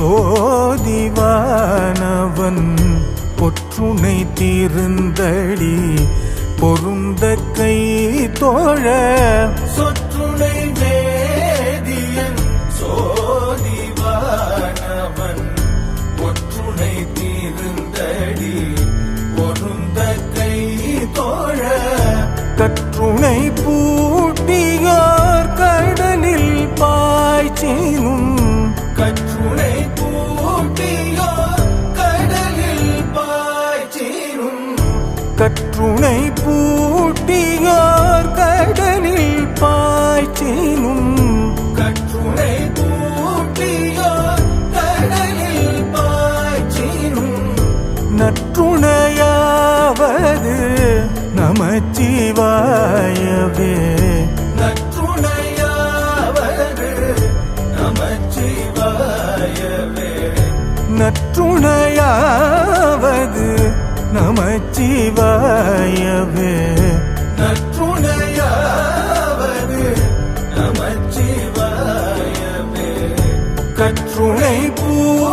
சோதிவானவன் பொற்றுணை தீர்ந்தடி பொருந்த கை தோழ. சொற்றுணை வேதியன் சோதிவானவன் பொற்றுணை தீர்ந்தடி பொருந்த கை தோழ. கற்றுணை பூட்டியார் கற்றுணை பூட்டியார் கடலில் பாய்ச்சினும். கற்றுணை பூட்டியார் கடலில் பாய்ச்சினும். நற்றுணையாவது நமச்சிவாயவே. நற்றுணையாவது நமச்சிவாயவே. நற்றுணையாவது நமச்சிவாயவே. நற்றுணையாவது நமச்சிவாயவே. கற்றுணை பூ